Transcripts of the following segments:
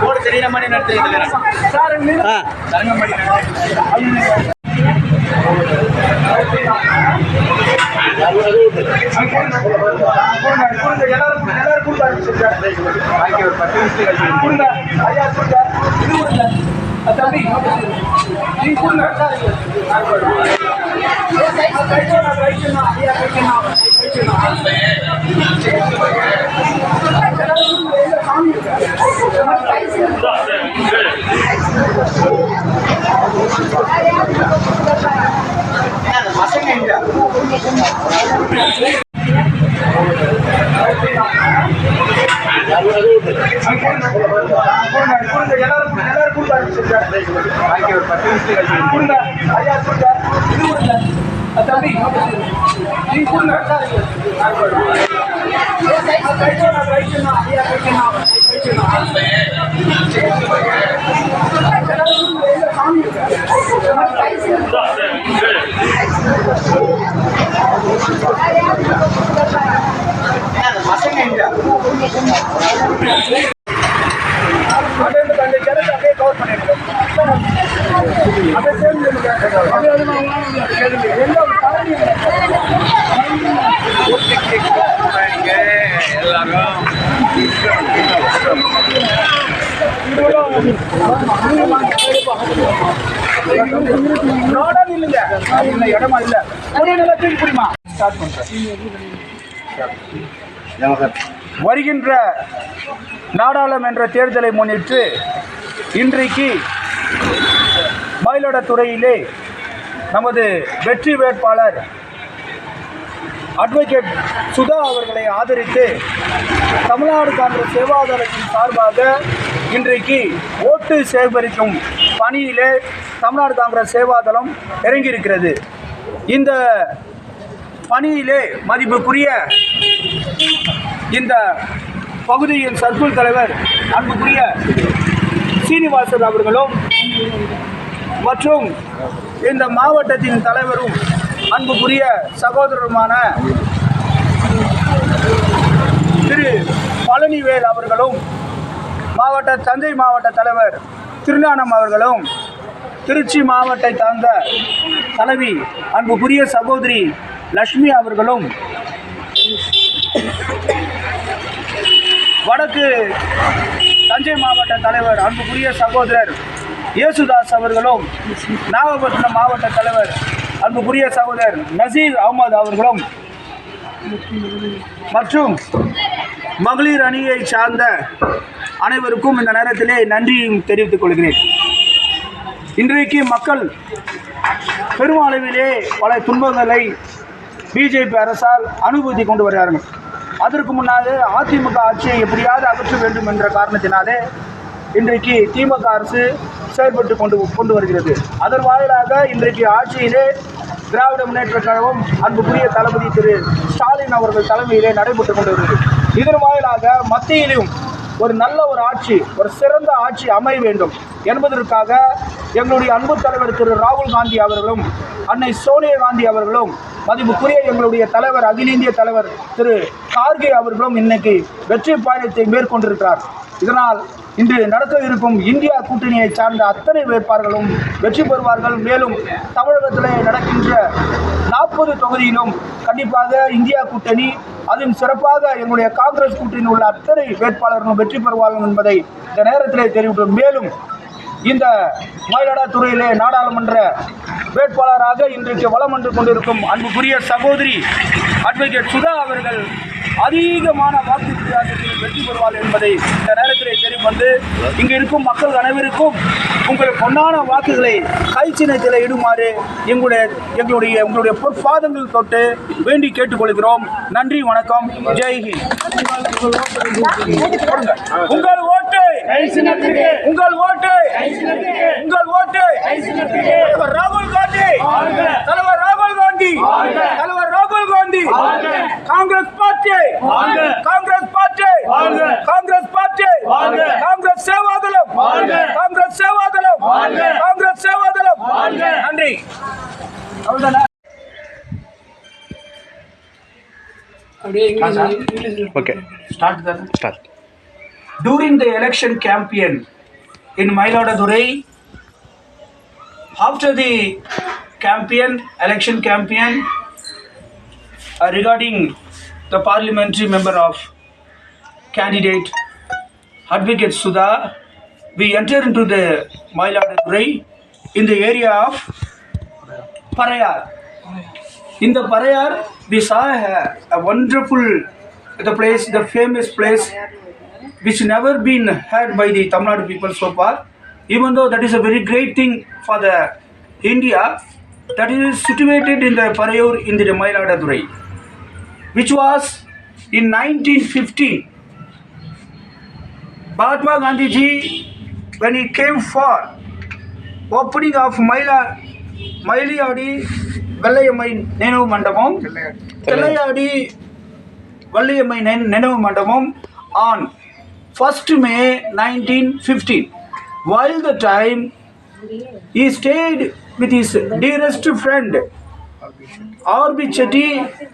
Board தெரியுற மாதிரி தம்பி எல்லாரும் அதை சேர்ந்து எந்த ஒரு காரணம் ஊட்டிக்கு இல்லை வருகின்ற நாடாளுமன்ற தேர்தலை முன்னிட்டு இன்றைக்கு மயிலாடுதுறையிலே நமது வெற்றி வேட்பாளர் அட்வொகேட் சுதா அவர்களை ஆதரித்து தமிழ்நாடு காங்கிரஸ் சேவாதாரத்தின் சார்பாக இன்றைக்கு ஓட்டு சேகரிக்கும் பணியிலே தமிழ்நாடு காங்கிரஸ் சேவாதளம் இறங்கியிருக்கிறது. இந்த பணியிலே மதிப்புக்குரிய இந்த பகுதியின் சர்க்குள் தலைவர் அன்புக்குரிய சீனிவாசன் அவர்களும் மற்றும் இந்த மாவட்டத்தின் தலைவரும் அன்புக்குரிய சகோதரருமான திரு பழனிவேல் அவர்களும் மாவட்ட தஞ்சை மாவட்ட தலைவர் திருஞானம் அவர்களும் திருச்சி மாவட்டத்தை சார்ந்த தலைவி அன்புக்குரிய சகோதரி லட்சுமி அவர்களும் வடக்கு தஞ்சை மாவட்ட தலைவர் அன்புக்குரிய சகோதரர் இயேசுதாஸ் அவர்களும் நாகப்பட்டினம் மாவட்ட தலைவர் அன்புக்குரிய சகோதரர் நசீர் அகமது அவர்களும் மற்றும் மகளிர் அணியை சார்ந்த அனைவருக்கும் இந்த நேரத்திலே நன்றியும் தெரிவித்துக் கொள்கிறேன். இன்றைக்கு மக்கள் பெருமளவிலே பல துன்பங்களை பிஜேபி அரசால் அனுபவித்து கொண்டு வருகிறார்கள். அதற்கு முன்னாலே அதிமுக ஆட்சியை எப்படியாவது அகற்ற வேண்டும் என்ற காரணத்தினாலே இன்றைக்கு திமுக அரசு செயல்பட்டு கொண்டு கொண்டு வருகிறது. அதன் வாயிலாக இன்றைக்கு ஆட்சியிலே திராவிட முன்னேற்ற கழகம் அன்புக்குரிய தளபதி திரு ஸ்டாலின் அவர்கள் தலைமையிலே நடைபெற்றுக் கொண்டிருந்தது இதன் வாயிலாக மத்தியிலும் ஒரு நல்ல ஒரு ஆட்சி ஒரு சிறந்த ஆட்சி அமைய வேண்டும் என்பதற்காக எங்களுடைய அன்பு தலைவர் திரு ராகுல் காந்தி அவர்களும் அன்னை சோனியா காந்தி அவர்களும் மதிப்புக்குரிய எங்களுடைய தலைவர் அகில இந்திய தலைவர் திரு கார்கே அவர்களும் இன்னைக்கு வெற்றி பயணத்தை மேற்கொண்டிருக்கிறார். இதனால் இன்று நடக்க இருக்கும் இந்தியா கூட்டணியை சார்ந்த அத்தனை வேட்பாளர்களும் வெற்றி பெறுவார்கள். மேலும் தமிழகத்திலே நடக்கின்ற நாற்பது தொகுதியிலும் கண்டிப்பாக இந்தியா கூட்டணி அதிலும் சிறப்பாக எங்களுடைய காங்கிரஸ் கூட்டணியில் உள்ள அத்தனை வேட்பாளர்களும் வெற்றி பெறுவார்கள் என்பதை இந்த நேரத்திலே தெரிவித்தோம் மேலும் இந்த மயிலாடுதுறையிலே நாடாளுமன்ற வேட்பாளராக இன்றைக்கு வளம் வந்து கொண்டிருக்கும் அன்புக்குரிய சகோதரி அட்வொகேட் சுதா அவர்கள் அதிகமான வாக்கு வித்தியாசத்தில் வெற்றி பெறுவார் என்பதை இந்த நேரத்தில் தெரியும் வந்து இங்கு இருக்கும் மக்கள் அனைவருக்கும் உங்கள் பொன்னான வாக்குகளை கை சின்னத்தில் இடுமாறு எங்களுடைய எங்களுடைய உங்களுடைய பொற்பாதங்கள் தொட்டு வேண்டி கேட்டுக்கொள்கிறோம். நன்றி வணக்கம். ஜெய்ஹிந்த் உங்கள் ஓட்டு. உங்கள் ஓட்டு. உங்கள் ஓட்டு. தலைவர் ராகுல் காந்தி. தலைவர் ராகுல் காந்தி. தலைவர் ராகுல் காந்தி. காங்கிரஸ் பார்ட்டி. காங்கிரஸ் కాంగ్రెస్ పార్టీ కాంగ్రెస్ సేవాదళం కాంగ్రెస్ సేవాదళం కాంగ్రెస్ సేవాదళం నండి Okay. Start then. Start. During the election campaign in Mayiladuthurai, after the campaign, election campaign, uh, regarding the parliamentary member of candidate Advocate Sudha, we enter into the Mailadaturai in the area of Parayar. In the Parayar, we saw a, a wonderful, the place, the famous place which never been had by the Tamil Nadu people so far. Even though that is a very great thing for the India, that is situated in the Parayur in the Mailadaturai, which was in 1915. Mahatma Gandhiji, when he came for opening of Maila, Mailiadi Vellayamai Nenavu Mandapam, Tellayadi Vellayamai Nenu Mandapam on 1st May 1915. While the time he stayed with his dearest friend Arbi Chetty,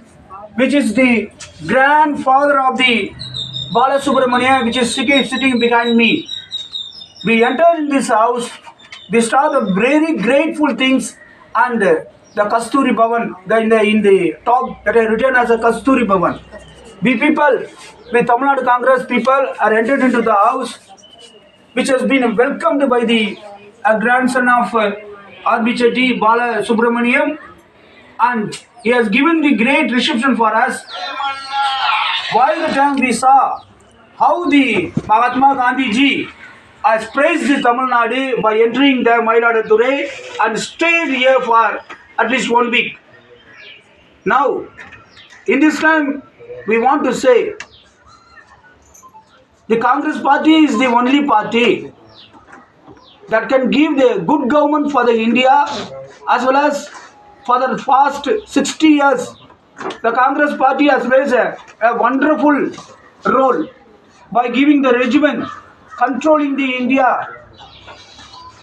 which is the grandfather of the Balasubramania, which is sitting, behind me. We entered in this house, we saw the very grateful things and the Kasturi Bhavan, the, in, the, in the top that are written as a Kasturi Bhavan. We people, we Tamil Nadu Congress people are entered into the house which has been welcomed by the uh, grandson of uh, Bala Subramaniam and he has given the great reception for us. While the time we saw how the Mahatma Gandhi ji has praised the Tamil Nadu by entering the Mailadaturai and stayed here for at least one week. Now, in this time, we want to say the Congress party is the only party that can give the good government for the India as well as for the past 60 years. The Congress party has played a, a wonderful role by giving the regiment controlling the India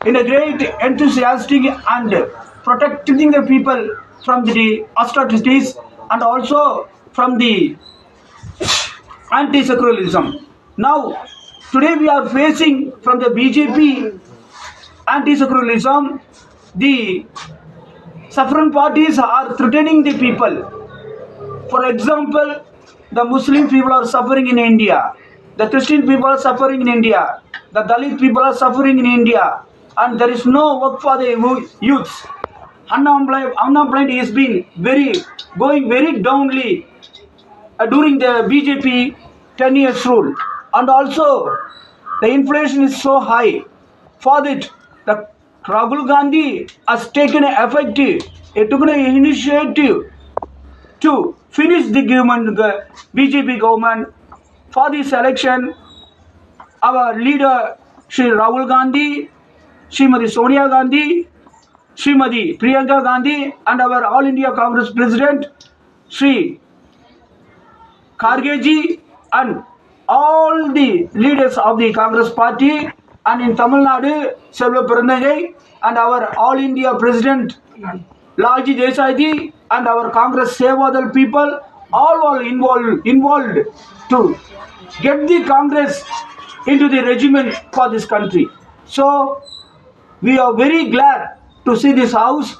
in a great enthusiastic and protecting the people from the austerities and also from the anti-secularism. Now, today we are facing from the BJP anti-secularism, the saffron parties are threatening the people. For example, the Muslim people are suffering in India, the Christian people are suffering in India, the Dalit people are suffering in India, and there is no work for the youths. Unemployment, unemployment is been very going very downly uh, during the BJP 10 years rule. And also, the inflation is so high. For that, the Rahul Gandhi has taken an effective, he took an initiative to finish the government, the BJP government. For this election, our leader, Sri Rahul Gandhi, Srimati Sonia Gandhi, Srimati Priyanka Gandhi, and our All India Congress President, Sri Khargeji and all the leaders of the Congress party and in Tamil Nadu, Selva Piranajai and our All India President Laji Desai and our Congress Sevadal people all were involved, involved to get the Congress into the regiment for this country. So we are very glad to see this house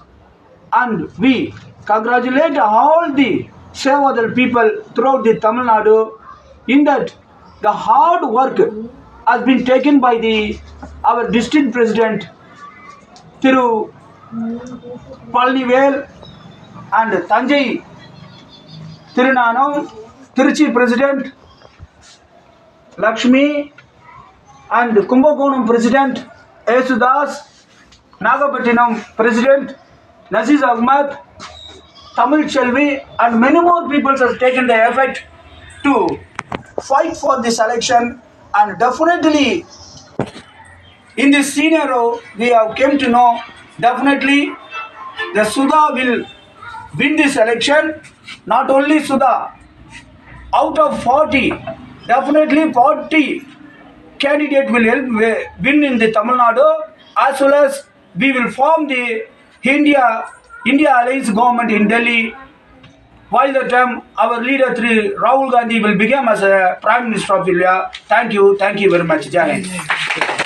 and we congratulate all the Sevadal people throughout the Tamil Nadu in that the hard work has been taken by the our district president Thiru Palnivel and Tanjai Tirunanam, Tiruchi president Lakshmi and Kumbakonam president Yesudas, Nagapattinam president Naziz Ahmad, Tamil Chelvi and many more people have taken the effort to fight for this election and definitely in this scenario we have came to know definitely the Sudha will win this election not only Sudha out of 40 definitely 40 candidate will help win in the Tamil Nadu as well as we will form the India India Alliance government in Delhi while the term our leader Sri Rahul Gandhi will become as a Prime Minister of India. Thank you, thank you very much. Jai.